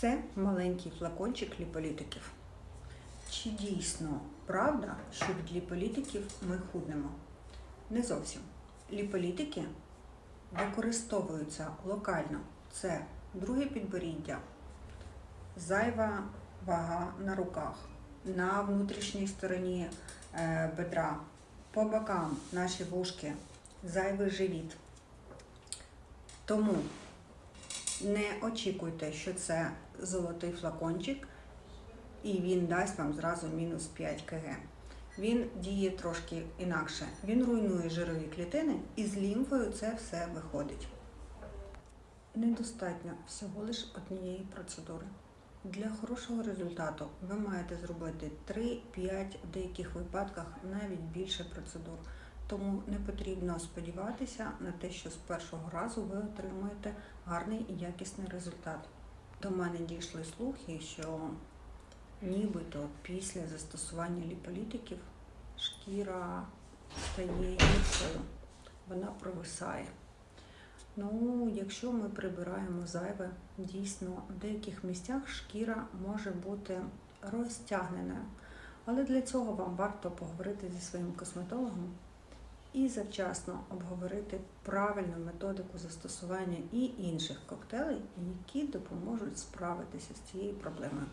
Це маленький флакончик ліполітиків. Чи дійсно правда, що від ліполітиків ми худнемо? Не зовсім. Ліполітики використовуються локально. Це друге підборіддя, зайва вага на руках, на внутрішній стороні е, бедра, по бокам наші вушки, зайвий живіт. Тому не очікуйте, що це золотий флакончик, і він дасть вам зразу мінус 5 кг. Він діє трошки інакше. Він руйнує жирові клітини і з лімфою це все виходить. Недостатньо всього лиш однієї процедури. Для хорошого результату ви маєте зробити 3-5, в деяких випадках навіть більше процедур. Тому не потрібно сподіватися на те, що з першого разу ви отримуєте гарний і якісний результат. До мене дійшли слухи, що нібито після застосування ліполітиків шкіра стає гіршою, вона провисає. Ну, якщо ми прибираємо зайве, дійсно в деяких місцях шкіра може бути розтягненою. Але для цього вам варто поговорити зі своїм косметологом і завчасно обговорити правильну методику застосування і інших коктейлей, які допоможуть справитися з цією проблемою.